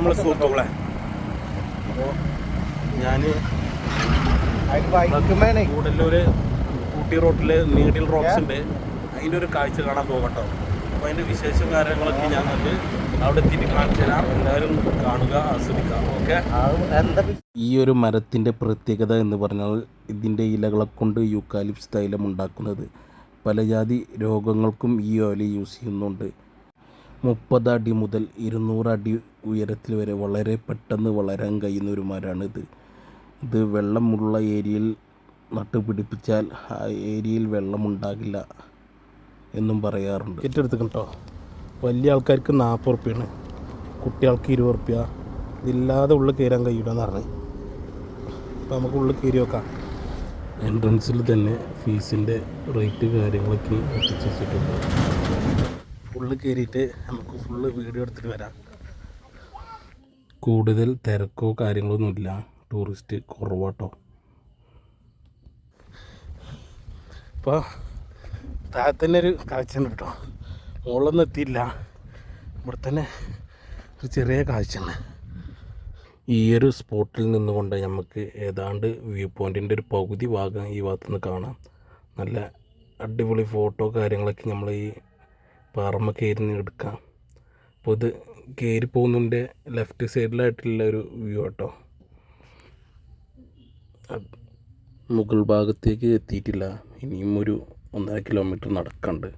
പ്രിയമുള്ള സുഹൃത്തുക്കളെ അപ്പോൾ ഞാൻ കൂടല്ലൂര് ഊട്ടി റോട്ടിൽ നീഡിൽ റോക്സ് ഉണ്ട് അതിന്റെ ഒരു കാഴ്ച കാണാൻ പോകട്ടോ. അപ്പോൾ അതിന്റെ വിശേഷം കാര്യങ്ങളൊക്കെ ഞാൻ അവിടെ എത്തിയിട്ട് കാണിച്ചു തരാം. എല്ലാവരും കാണുക ആസ്വദിക്കാം ഓക്കെ? ഈ ഒരു മരത്തിന്റെ പ്രത്യേകത എന്ന് പറഞ്ഞാൽ ഇതിന്റെ ഇലകളെ കൊണ്ട് യൂക്കാലിപ്സ് തൈലം ഉണ്ടാക്കുന്നത്. പലജാതി രോഗങ്ങൾക്കും ഈ ഓല യൂസ് ചെയ്യുന്നുണ്ട്. മുപ്പത് അടി മുതൽ ഇരുന്നൂറ് അടി ഉയരത്തിൽ വരെ വളരെ പെട്ടെന്ന് വളരാൻ കഴിയുന്ന ഒരു മരമാണിത് ഇത്. ഇത് വെള്ളമുള്ള ഏരിയയിൽ നട്ടുപിടിപ്പിച്ചാൽ ആ ഏരിയയിൽ വെള്ളമുണ്ടാകില്ല എന്നും പറയാറുണ്ട്. ഏറ്റെടുത്ത് കേട്ടോ വലിയ ആൾക്കാർക്ക് നാൽപ്പത് റുപ്യാണ് കുട്ടികൾക്ക് ഇരുപത് റുപ്യ ഇതില്ലാതെ ഉള്ളിൽ കയറാൻ കഴിയില്ലെന്ന് പറഞ്ഞു. അപ്പോൾ നമുക്ക് ഉള്ളിൽ കയറി നോക്കാം. എൻട്രൻസിൽ തന്നെ ഫീസിന്റെ റേറ്റ് കാര്യങ്ങളൊക്കെ എത്തിച്ച് ഫുള്ള് കയറിയിട്ട് നമുക്ക് ഫുള്ള് വീഡിയോ എടുത്തിട്ട് വരാം. കൂടുതൽ തിരക്കോ കാര്യങ്ങളൊന്നുമില്ല ടൂറിസ്റ്റ് കുറവാട്ടോ. ഇപ്പോൾ താഴെ തന്നെ ഒരു കാഴ്ച ഉണ്ട് കേട്ടോ. മുകളിലൊന്നും എത്തിയില്ല. ഇവിടെ തന്നെ ഒരു ചെറിയ കാഴ്ച ഉണ്ട് ഈ ഒരു സ്പോട്ടിൽ നിന്നുകൊണ്ട് നമുക്ക് ഏതാണ്ട് വ്യൂ പോയിന്റിന്റെ ഒരു പകുതി ഭാഗം ഈ ഭാഗത്തുനിന്ന് കാണാം. നല്ല അടിപൊളി ഫോട്ടോ കാര്യങ്ങളൊക്കെ നമ്മൾ ഈ പാറമ്മ കയറി എടുക്കാം. അപ്പോൾ ഇത് കയറി പോകുന്നതിന്റെ ലെഫ്റ്റ് സൈഡിലായിട്ടുള്ള ഒരു വ്യൂ കേട്ടോ മുകൾ ഭാഗത്തേക്ക് എത്തിയിട്ടില്ല. ഇനിയും ഒരു ഒന്നര കിലോമീറ്റർ നടക്കണ്ട്.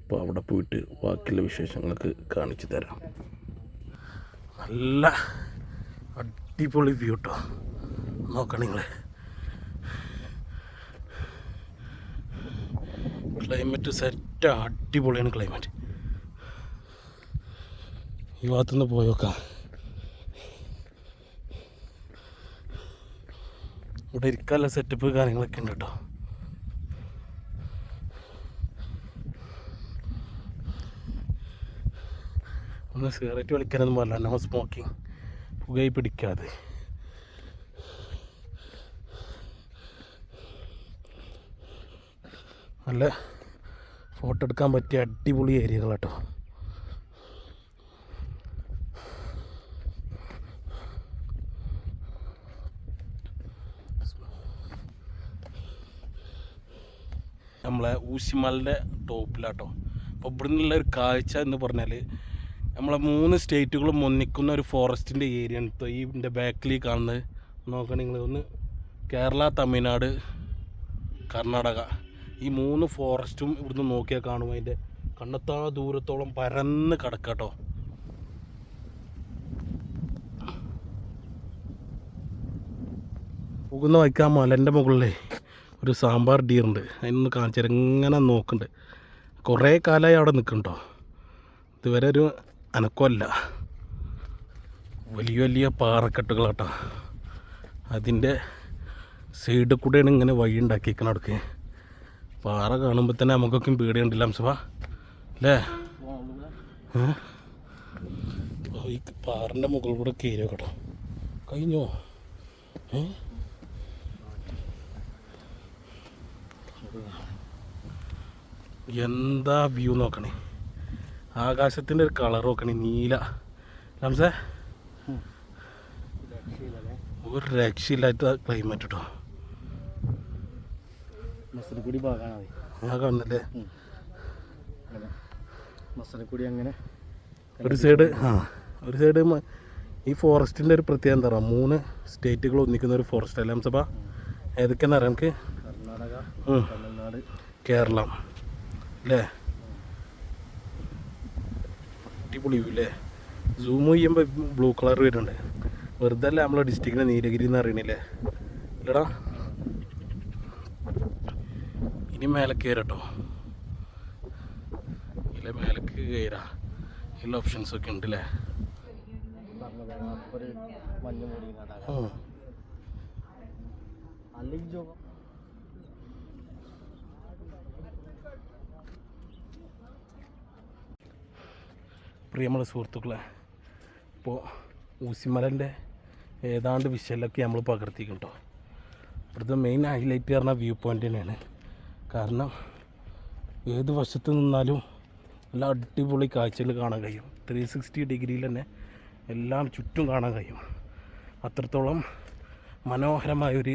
അപ്പോൾ അവിടെ പോയിട്ട് ബാക്കിയുള്ള വിശേഷങ്ങൾക്ക് കാണിച്ചു തരാം. നല്ല അടിപൊളി വ്യൂ കേട്ടോ നോക്കണം നിങ്ങൾ ക്ലൈമറ്റ് സെറ്റ് അടിപൊളിയാണ് ക്ലൈമറ്റ് ഈ ഭാഗത്തുനിന്ന് പോയോക്കാം ഇവിടെ ഇരിക്കാനുള്ള സെറ്റപ്പ് കാര്യങ്ങളൊക്കെ ഉണ്ട് കേട്ടോ. ഒന്ന് സിഗരറ്റ് വലിക്കാനൊന്നും പാടില്ല. നോ സ്മോക്കിംഗ് പുകയി പിടിക്കാതെ. നല്ല ഫോട്ടോ എടുക്കാൻ പറ്റിയ അടിപൊളി ഏരിയകൾ കേട്ടോ നമ്മളെ ഊശിമലന്റെ ടോപ്പിലാട്ടോ അപ്പോൾ ഇവിടെ നിന്നുള്ള ഒരു കാഴ്ച എന്ന് പറഞ്ഞാൽ നമ്മളെ മൂന്ന് സ്റ്റേറ്റുകളും ഒന്നിക്കുന്ന ഒരു ഫോറസ്റ്റിന്റെ ഏരിയ ആണ് ഈ ഇതിന്റെ ബാക്കിൽ കാണുന്നത്. നോക്കണം ഒന്ന് കേരള തമിഴ്നാട് കർണാടക. ഈ മൂന്ന് ഫോറസ്റ്റും ഇവിടുന്ന് നോക്കിയാൽ കാണും അതിന്റെ കണ്ണത്താ ദൂരത്തോളം പരന്ന് കിടക്കാട്ടോ. പോകുന്ന വയ്ക്കാൻ മലന്റെ മുകളിലേ ഒരു സാമ്പാർ ഡീറുണ്ട്. അതിനൊന്ന് കാണിച്ചാൽ ഇങ്ങനെ നോക്കുന്നുണ്ട് കുറേ കാലമായി അവിടെ നിൽക്കുന്നുണ്ടോ ഇതുവരെ ഒരു അനക്കമല്ല. വലിയ വലിയ പാറക്കെട്ടുകളാട്ടോ. അതിന്റെ സൈഡിൽ കൂടെയാണ് ഇങ്ങനെ വഴി ഉണ്ടാക്കിയിരിക്കണം അവിടേക്ക്. പാറ കാണുമ്പോൾ തന്നെ നമുക്കൊക്കെയും പേടിയുണ്ടല്ലോ അംസഭ അല്ലേ? ഈ പാറിന്റെ മുകളിൽ കൂടെ കയറിയോ കേട്ടോ കഴിഞ്ഞോ? ഏ? എന്താ വ്യൂ നോക്കണേ? ആകാശത്തിന്റെ ഒരു കളർ നോക്കണേ നീല. ലംസേ ഒരു രക്ഷയില്ലാത്ത ക്ലൈമറ്റ് കേട്ടോ മസനക്കുടി ഭാഗമാണ് ഞാൻ കാണുന്നില്ലേ മസനക്കുടി അങ്ങനെ ഒരു സൈഡ് ആ ഒരു സൈഡ് ഈ ഫോറസ്റ്റിന്റെ ഒരു പ്രത്യേകത എന്താ പറയുക മൂന്ന് സ്റ്റേറ്റുകൾ ഒന്നിക്കുന്ന ഒരു ഫോറസ്റ്റ് അല്ലേ ഹംസഭ ഏതൊക്കെയാണെന്ന് അറിയാം നമുക്ക് കർണാടക തമിഴ്നാട്. കേരളം. അല്ലേ? അടിപൊളി അല്ലേ? സൂം ചെയ്യുമ്പോൾ ബ്ലൂ കളർ വരുന്നുണ്ട്. വെറുതെ അല്ല നമ്മളെ ഡിസ്ട്രിക്റ്റിനെ നീലഗിരി എന്ന് അറിയണില്ലേ? ഇല്ലടാ ഇനി മേലെ കയറട്ടോ ഇല്ല മേലേക്ക് കയറാ എല്ലാ ഓപ്ഷൻസ് ഒക്കെ ഉണ്ട് അല്ലേ പ്രിയമുള്ള സുഹൃത്തുക്കളെ ഇപ്പോൾ ഊസിമലന്റെ ഏതാണ്ട് വിഷയമൊക്കെ നമ്മൾ പകർത്തിക്കും കേട്ടോ ഇവിടുത്തെ മെയിൻ ഹൈലൈറ്റ് പറഞ്ഞ വ്യൂ പോയിന്റ് തന്നെയാണ്. കാരണം ഏത് വശത്ത് നിന്നാലും നല്ല അടിപൊളി കാഴ്ചകൾ കാണാൻ കഴിയും. ത്രീ സിക്സ്റ്റി ഡിഗ്രിയിൽ തന്നെ എല്ലാം ചുറ്റും കാണാൻ കഴിയും. അത്രത്തോളം മനോഹരമായൊരു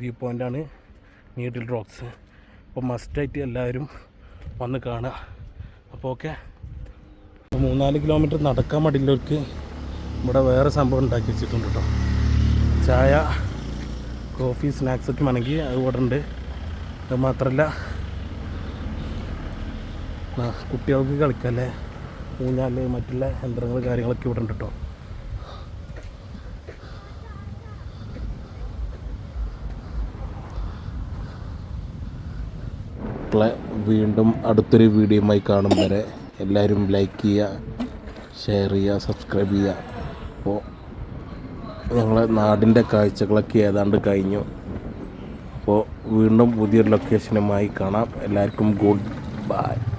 വ്യൂ പോയിന്റാണ് നീഡിൽ റോക്സ് അപ്പോൾ മസ്റ്റായിട്ട് എല്ലാവരും വന്ന് കാണുക. അപ്പോൾ ഓക്കെ മൂന്നാൽ കിലോമീറ്റർ നടക്കാൻ മടിയുള്ളവർക്ക് ഇവിടെ വേറെ സംഭവം ഉണ്ടാക്കി വെച്ചിട്ടുണ്ട് കേട്ടോ. ചായ കോഫി സ്നാക്സൊക്കെ വേണമെങ്കിൽ അത് ഇവിടെ ഉണ്ട്. അത് മാത്രമല്ല കുട്ടികൾക്ക് കളിക്കല്ലേ ഊഞ്ഞാൽ മറ്റുള്ള യന്ത്രങ്ങൾ കാര്യങ്ങളൊക്കെ ഇവിടെ ഉണ്ട് കേട്ടോ വീണ്ടും അടുത്തൊരു വീഡിയോയുമായി കാണും വരെ എല്ലാവരും ലൈക്ക് ചെയ്യുക ഷെയർ ചെയ്യുക സബ്സ്ക്രൈബ് ചെയ്യുക. അപ്പോൾ ഞങ്ങളെ നാടിന്റെ കാഴ്ചകളൊക്കെ ഏതാണ്ട് കഴിഞ്ഞു. അപ്പോൾ വീണ്ടും പുതിയൊരു ലൊക്കേഷനുമായി കാണാം. എല്ലാവർക്കും ഗുഡ് ബൈ